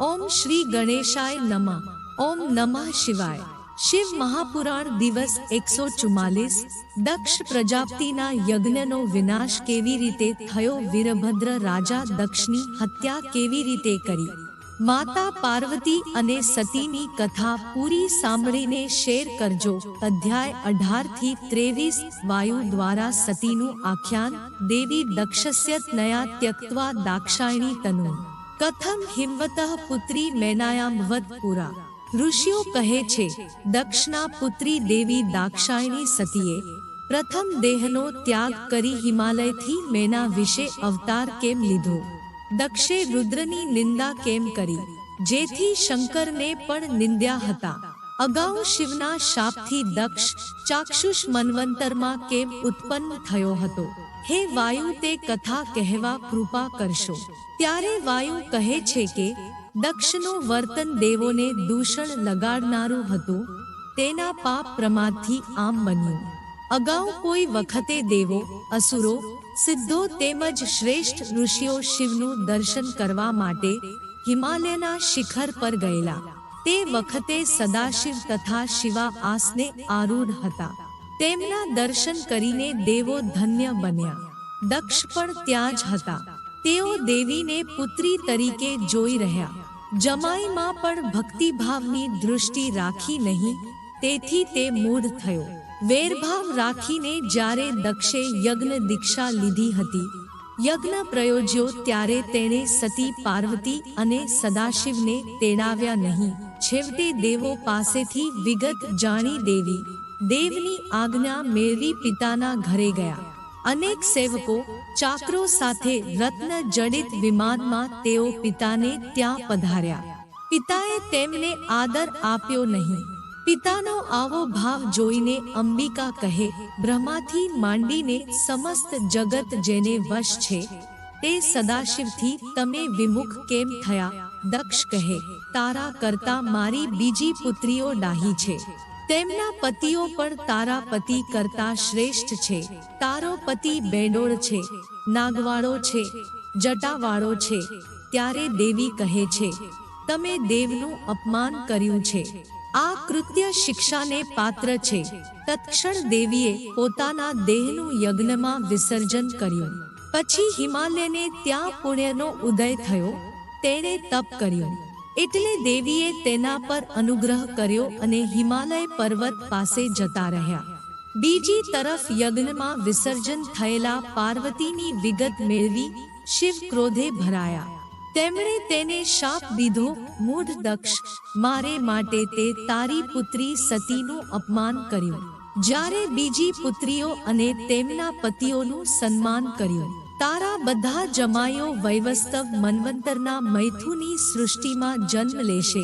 ઓમ શ્રી ગણેશાય નમઃ. ઓમ નમઃ શિવાય. શિવ મહાપુરાણ દિવસ એકસો ચુમ્માલીસ. દક્ષ પ્રજાપતિના યજ્ઞનો વિનાશ કેવી રીતે થયો? વીરભદ્ર રાજા દક્ષની હત્યા કેવી રીતે કરી? માતા પાર્વતી અને સતીની કથા પૂરી સાંભળીને શેર કરજો. અધ્યાય અઢારથી ત્રેવીસ વાયુ દ્વારા સતીનું આખ્યાન. દેવી દક્ષસ્ય નયા ત્યક્ત્વા દાક્ષાયણી તનુ કથમ હિમવત પુત્રી મેનાયામવત પુરા. ઋષિઓ કહે છે દક્ષના પુત્રી દેવી દાક્ષાયણી સતીએ, પ્રથમ દેહનો ત્યાગ કરી હિમાલયથી મેના વિશે અવતાર કેમ લીધો? દક્ષે રુદ્રની નિંદા કેમ કરી? જેથી શંકરને પણ નિંદ્યા હતા. અગાઉ શિવના શાપથી દક્ષ ચાક્ષુષ મનવંતરમાં કેમ ઉત્પન્ન થયો હતો? હે વાયુ, તે કથા કહેવા કૃપા કરશો. ત્યારે વાયુ કહે છે કે, દક્ષનું વર્તન દેવોને દૂષણ લગાડનારું હતું, તેના પાપ પ્રમાદથી આમ બન્યું. અગાઉ કોઈ વખતે દેવો, અસુરો, સિદ્ધો તેમજ શ્રેષ્ઠ ઋષિઓ શિવનું દર્શન કરવા માટે હિમાલયના શિખર પર ગયેલા. તે વખતે સદાશિવ તથા શિવા આસને આરૂઢ હતા. તેમના દર્શન કરીને દેવો ધન્ય બન્યા. દક્ષ પણ ત્યાં જ હતા. તેઓ દેવીને પુત્રી તરીકે જોઈ રહ્યા. જમાઈમાં પણ ભક્તિભાવની દૃષ્ટિ રાખી નહીં, તેથી તે મૂઢ થયો. વેરભાવ રાખીને જ્યારે દક્ષે યજ્ઞ દીક્ષા લીધી હતી, યજ્ઞ પ્રયોજ્યો ત્યારે તેણે સતી પાર્વતી અને સદાશિવને તેડાવ્યા નહીં. છેવટે દેવો પાસેથી વિગત જાણી દેવી. દેવની આજ્ઞા મેળવી પિતાના ઘરે ગયા. અનેક સેવકો ચાકરો સાથે રત્ન જડિત વિમાનમાં તેઓ પિતાને ત્યાં પધાર્યા. પિતાએ તેમને આદર આપ્યો નહીં. પિતાનો આવો ભાવ જોઈને અંબિકા કહે, બ્રહ્માથી માંડીને સમસ્ત જગત જેને વશ છે, તે સદાશિવથી તમે વિમુખ કેમ થયા? દક્ષ કહે, તારા કરતા મારી બીજી પુત્રીઓ ડાહી છે. તેમના પતિઓ પણ તારા પતિ કરતા શ્રેષ્ઠ છે. તારો પતિ બેડોળ છે, નાગવાળો છે, જટાવાળો છે. ત્યારે દેવી કહે છે, તમે દેવનું અપમાન કર્યું છે. આ કૃત્ય શિક્ષાને પાત્ર છે. તત્ક્ષણ દેવીએ પોતાના દેહનું યજ્ઞમાં વિસર્જન કર્યું. પછી હિમાલયને ત્યાં પુણ્યનો ઉદય થયો. તેણે તપ કર્યો. એટલે દેવીએ તેના પર અનુગ્રહ કર્યો અને હિમાલય પર્વત પાસે જતા રહ્યા. બીજી તરફ યજ્ઞમાં વિસર્જન થયેલા પાર્વતીની વિગત મેળવી શિવ ક્રોધે ભરાયા. તેમણે તેને શાપ દીધો, મૂઢ દક્ષ, મારે માટે તે તારી પુત્રી સતીનું અપમાન કર્યું. જ્યારે બીજી પુત્રીઓ અને તેમના પતિઓનું સન્માન કર્યું. તારા બધા જમાયો વૈવસ્તવ મન્વંતરના મૈથુની સૃષ્ટિમાં જન્મ લેશે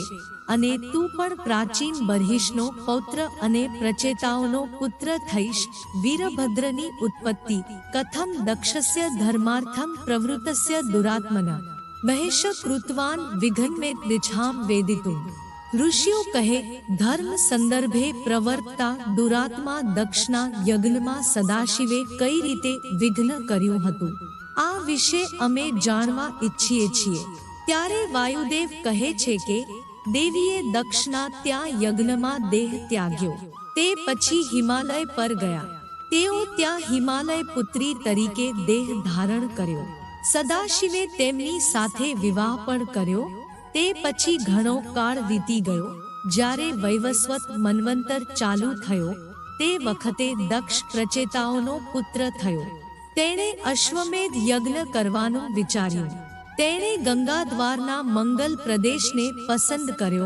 અને તું પણ પ્રાચીન બર્હિષ્નો પૌત્ર અને પ્રચેતાઓનો પુત્ર થઈશ. વીરભદ્રની ઉત્પત્તિ, કથમ દક્ષસ્ય ધર્માર્થમ પ્રવૃતસ્ય દુરાત્મના. મહેશ કૃતવાન વિઘન્મે દિછામ વેદિતું. ઋષિઓ કહે, ધર્મ સંદર્ભે પ્રવર્તતા દુરાત્મા દક્ષના યજ્ઞમાં સદાશિવે કઈ રીતે વિઘ્ન કર્યું હતું? આ વિશે અમે જાણવા ઈચ્છીએ છીએ. ત્યારે વાયુદેવ કહે છે કે, દેવીએ દક્ષના ત્યાં યજ્ઞમાં દેહ ત્યાગ્યો. તે પછી હિમાલય પર ગયા. તેઓ ત્યાં હિમાલય પુત્રી તરીકે દેહ ધારણ કર્યો. સદાશિવે તેમની સાથે વિવાહ પણ કર્યો તે પછી ઘણો કાળ વીતી ગયો. જ્યારે વૈવસ્વત મન્વંતર ચાલુ થયો, તે વખતે દક્ષ પ્રચેતાઓનો પુત્ર થયો. તેણે અશ્વમેધ યજ્ઞ કરવાનું વિચાર્યું. તેણે ગંગા દ્વારના મંગલ પ્રદેશને પસંદ કર્યો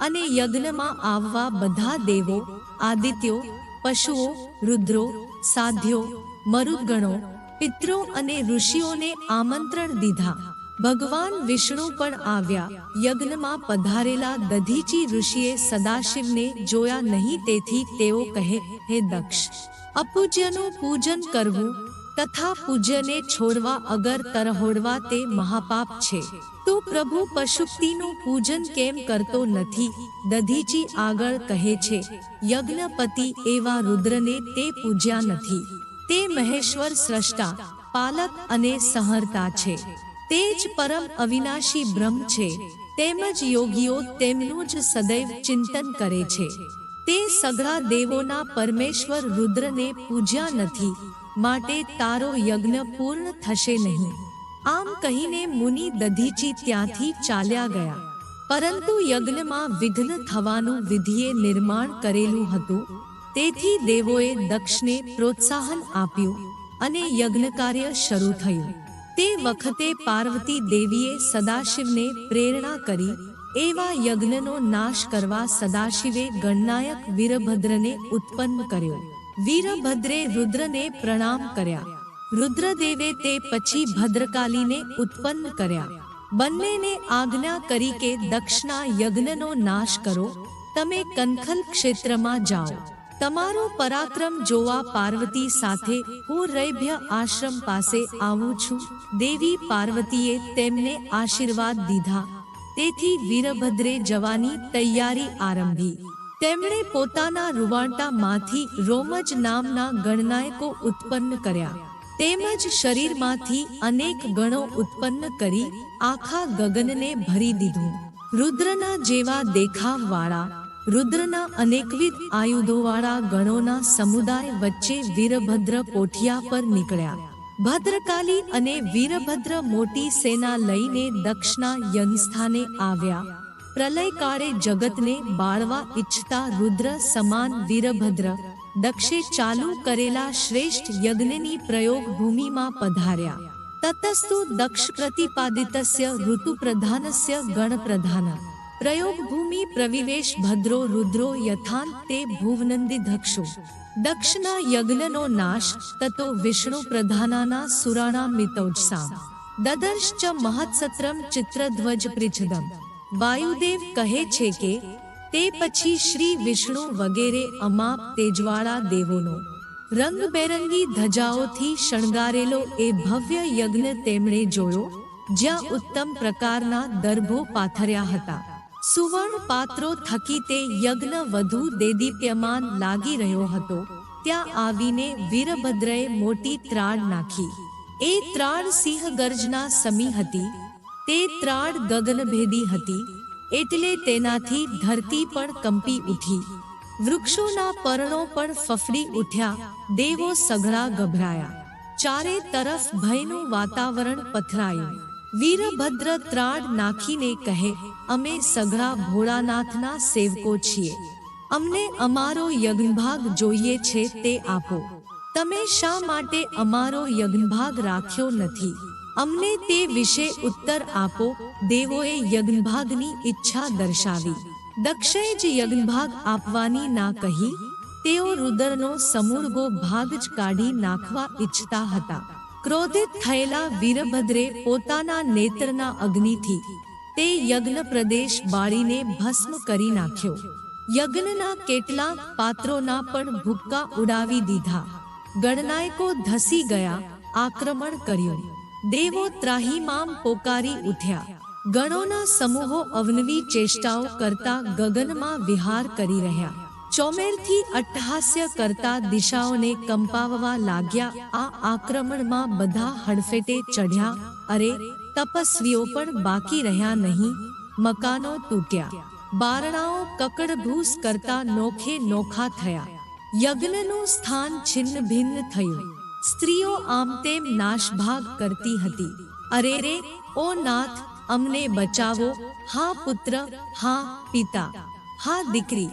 અને યજ્ઞમાં આવવા બધા દેવો, આદિત્યો, પશુઓ, રુદ્રો, સાધ્યો, મરુદગણો પિત્રો અને ઋષિઓને આમંત્રણ દીધા. ભગવાન વિષ્ણુ પણ આવ્યા. યજ્ઞમાં પધારેલા દધીચી ઋષિએ સદાશિવને જોયા નહીં તેથી તેઓ કહે, હે દક્ષ, અપૂજ્યનું પૂજન કરવું તથા પૂજ્યને છોડવા અગર તરહોડવા તે મહાપાપ છે. તો પ્રભુ પશુપતિનું પૂજન કેમ કરતો નથી? દધીચી આગળ કહે છે, યજ્ઞપતિ એવા રુદ્રને તે પૂજ્યા નથી. તે મહેશ્વર સ્રષ્ટા, પાલક અને સહર્તા છે. તે જ પરમ અવિનાશી બ્રહ્મ છે. તેમજ યોગીઓ તેમનું જ સદૈવ ચિંતન કરે છે. તે સઘળા દેવોના પરમેશ્વર રુદ્રને પૂજ્યા નથી. માટે તારો યજ્ઞ પૂર્ણ થશે નહીં. આમ કહીને મુનિ દધીચી ત્યાંથી ચાલ્યા ગયા. પરંતુ યજ્ઞમાં વિઘ્ન થવાનું વિધિએ નિર્માણ કરેલું હતું. તેથી દેવોએ દક્ષને પ્રોત્સાહન આપ્યું અને યજ્ઞ કાર્ય શરૂ થયું. તે વખતે પાર્વતી દેવીએ સદાશિવને પ્રેરણા કરી એવા યજ્ઞનો નાશ કરવા સદાશિવે ગણનાયક વીરભદ્રને ઉત્પન્ન કર્યો. વીરભદ્રે રુદ્રને પ્રણામ કર્યા. રુદ્રદેવે તે પછી ભદ્રકાલીને ઉત્પન્ન કર્યા. બંનેને આજ્ઞા કરી કે દક્ષના યજ્ઞનો નાશ કરો. તમે કનખલ ક્ષેત્રમાં જાઓ. તમારો પરાક્રમ જોવા પાર્વતી સાથે હું રૈભ્ય આશ્રમ પાસે આવું છું. દેવી પાર્વતીએ તેમને આશીર્વાદ દીધા. તેથી વીરભદ્રે જવાની તૈયારી આરંભી. તેમણે પોતાના રૂવાંટામાંથી રોમજ નામના ગણનાયકો ઉત્પન્ન કર્યા. તેમજ શરીરમાંથી અનેક ગણો ઉત્પન્ન કરી આખા ગગનને ભરી દીધું. રુદ્રના જેવા દેખાવવાળા રુદ્રના અનેકવિધ આયુધોવાળા ગણોના સમુદાય વચ્ચે વીરભદ્ર પોઠિયા પર નીકળ્યા. ભદ્રકાલી અને વીરભદ્ર મોટી સેના લઈને દક્ષના યજ્ઞસ્થાને આવ્યા. પ્રલયકાળે જગતને બાળવા ઈચ્છતા રુદ્ર સમાન વીરભદ્ર દક્ષે ચાલુ કરેલા શ્રેષ્ઠ યજ્ઞની પ્રયોગ ભૂમિમાં પધાર્યા. તતસ્તુ દક્ષ પ્રતિપાદિતસ્ય ઋતુ પ્રધાનસ્ય ગણ પ્રધાન પ્રયોગ ભૂમિ પ્રવિવેશ ભદ્રો રુદ્રો યથાંત તે ભુવનંદી ધક્ષો. દક્ષના યજ્ઞનો નાશ, તતો વિષ્ણુ પ્રધાનાના સુરાણા મિતૌજસામ. દદર્શ્ચ મહત્સત્રમ ચિત્રધ્વજ પ્રિછદમ વાયુદેવ કહે છે કે, તે પછી શ્રી વિષ્ણુ વગેરે અમાપ તેજવાળા દેવોનો. રંગબેરંગી ધજાઓથી શણગારેલો એ ભવ્ય યજ્ઞ તેમણે જોયો, જ્યાં ઉત્તમ પ્રકારના દર્ભો પાથર્યા હતા. સુવર્ણ પાત્રો થકી તે યજ્ઞ વધુ દેદીપ્યમાન લાગી રહ્યો હતો. ત્યાં આવીને વીરભદ્રએ મોટી ત્રાડ નાખી. એ ત્રાડ સિંહ ગર્જના સમી હતી. તે ત્રાડ ગગનભેદી હતી. એટલે તેનાથી ધરતી પણ કંપી ઉઠી. વૃક્ષોના પર્ણો પણ ફફડી ઉઠ્યા. દેવો સઘળા ગભરાયા. ચારે તરફ ભયનું વાતાવરણ પથરાયું. વીરભદ્ર ત્રાડ નાખીને કહે અમે સઘળા ભોળાનાથના સેવકો છીએ. અમને અમારો યજ્ઞભાગ જોઈએ છે તે આપો. તમે શા માટે અમારો યજ્ઞભાગ રાખ્યો નથી? અમને તે વિશે ઉત્તર આપો. દેવોએ યજ્ઞભાગની ઈચ્છા દર્શાવી. દક્ષે જ યજ્ઞભાગ આપવાની ના કહી. તેઓ રુદરનો સમૂળગો ભાગ જ કાઢી નાખવા ઈચ્છતા હતા. ક્રોધિત થયેલા વીરભદ્રે પોતાના નેત્રના અગ્નિથી તે યજ્ઞ પ્રદેશ બાળીને ભસ્મ કરી નાખ્યો. યજ્ઞના કેટલાક પાત્રોના પણ ભૂક્કા ઉડાવી દીધા. ગણનાયકો ધસી ગયા, આક્રમણ કર્યું. દેવો ત્રાહીમામ પોકારી ઉઠ્યા. ગણોના સમૂહો અવનવી ચેષ્ટાઓ કરતા ગગનમાં વિહાર કરી રહ્યા. ચોમેરથી અટ્ટહાસ્ય કરતા દિશાઓને કંપાવવા લાગ્યા, આ આક્રમણમાં બધા હડફેટે ચઢ્યા, અરે તપસ્વીઓ પણ બાકી રહ્યા નહીં. મકાનો તૂટ્યા. બારણાઓ કકડભૂસ કરતા નોખે નોખા થયા. યજ્ઞનું સ્થાન છિન્ન ભિન્ન થયું. સ્ત્રીઓ આમ તેમ નાશભાગ કરતી હતી. અરે રે, ઓ નાથ, અમને બચાવો. હા, પુત્ર, હા, પિતા. હા, દીકરી.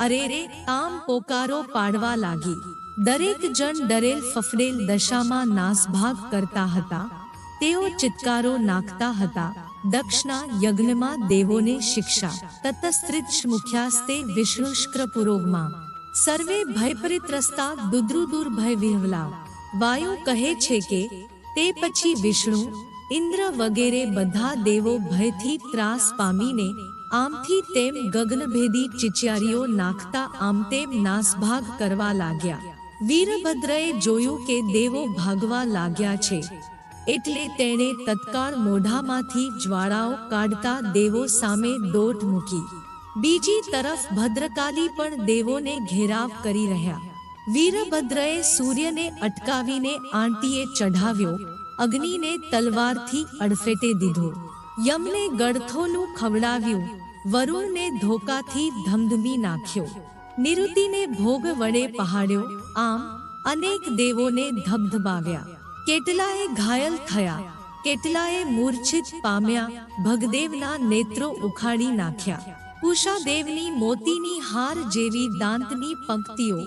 અરે રે આમ પોકારો પાડવા લાગી. દરેક જણ ડરેલ ફફડેલ દશામાં નાસભાગ કરતા હતા. તેઓ ચિત્કારો નાખતા હતા. દક્ષના યજ્ઞમાં દેવોને શિક્ષા. તતસ્ત્રિત મુખ્યાસ્તે વિષ્ણુષ્ક્ર પુરોગમાં. સર્વે ભયપરિત્રસ્તા દુદ્રુદુર ભય વિહવલા વાયુ કહે છે કે, તે પછી વિષ્ણુ, ઇન્દ્ર વગેરે બધા દેવો ભયથી ત્રાસ પામીને આમથી તેમ ગગનભેદી ચિચિયારીઓ નાખતા આમ તેમ નાસભાગ કરવા લાગ્યા. વીરભદ્રએ જોયું કે દેવો ભાગવા લાગ્યા છે. એટલે તેણે તત્કાળ મોઢામાંથી જ્વાળાઓ કાઢતા દેવો સામે દોટ મૂકી. બીજી તરફ ભદ્રકાલી પણ દેવોને ઘેરાવ કરી રહ્યા. વીરભદ્રએ સૂર્યને અટકાવીને આંટીએ ચઢાવ્યો. અગ્નિને તલવારથી અડફેટે દીધો. યમને ગળથોલું ખવડાવ્યું. વરુણને ધોકાથી ધમધમી નાખ્યો. નિરુતિને ભોગ વડે પહાડ્યો. આમ અનેક દેવોને ધબધબાવ્યા. કેટલાએ ઘાયલ થયા, કેટલાએ મૂર્છિત પામ્યા, ભગદેવના નેત્રો ઉખાડી નાખ્યા. ઉષાદેવની મોતીની હાર જેવી દાંતની પંક્તિઓ,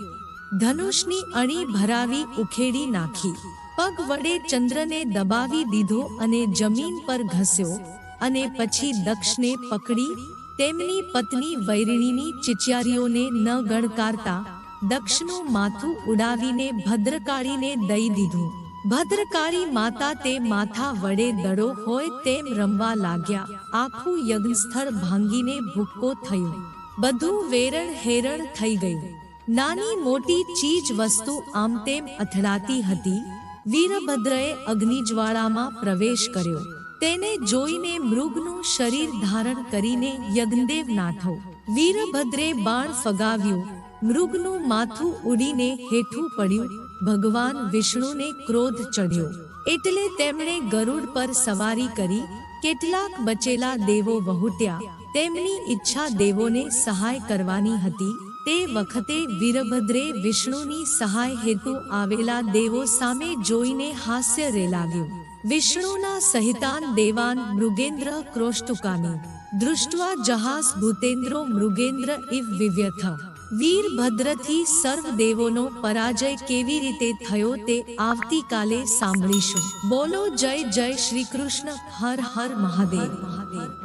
ધનુષની અણી ભરાવી ઉખેડી નાખી. પગ વડે ચંદ્રને દબાવી દીધો અને જમીન પર ઘસ્યો અને પછી દક્ષને પકડી, તેમની પત્ની વૈરિણીની ચિચિયારીઓને ન ગણકારતા દક્ષનું માથું ઉડાવીને ભદ્રકાળીને દઈ દીધું. ભદ્રકાળી માતા તે માથા વડે દડો હોય તેમ રમવા લાગ્યા. આખું યજ્ઞસ્થળ ભાંગીને ભૂક્કો થયું. બધું વેરણ હેરણ થઈ ગયું. નાની મોટી ચીજ વસ્તુ આમ તેમ અથડાતી હતી. વીરભદ્રએ અગ્નિજ્વાળામાં પ્રવેશ કર્યો. તેને જોઈને મૃગનું શરીર ધારણ કરીને યજ્ઞદેવ નાઠો વીરભદ્રે બાણ ફગાવ્યું. મૃગનું માથું ઉડીને હેઠું પડ્યું. ભગવાન વિષ્ણુને ક્રોધ ચડ્યો એટલે તેમણે ગરુડ પર સવારી કરી, કેટલાક બચેલા દેવો વહુટ્યા. તેમની ઈચ્છા દેવોને સહાય કરવાની હતી. તે વખતે વીરભદ્રે વિષ્ણુની સહાય હેતુ આવેલા દેવો સામે જોઈને હાસ્ય રેલાવ્યું વિષ્ણુના સહિતાન દેવાન મૃગેન્દ્ર ક્રોષ્ટુકાની દૃષ્ટવા જહાસ ભૂતેન્દ્રો મૃગેન્દ્ર ઇવ વિવ્યથ. વીરભદ્રથી સર્વદેવોનો પરાજય કેવી રીતે થયો તે આવતીકાલે સાંભળીશું. બોલો જય જય શ્રી કૃષ્ણ, હર હર મહાદેવ. મહાદેવ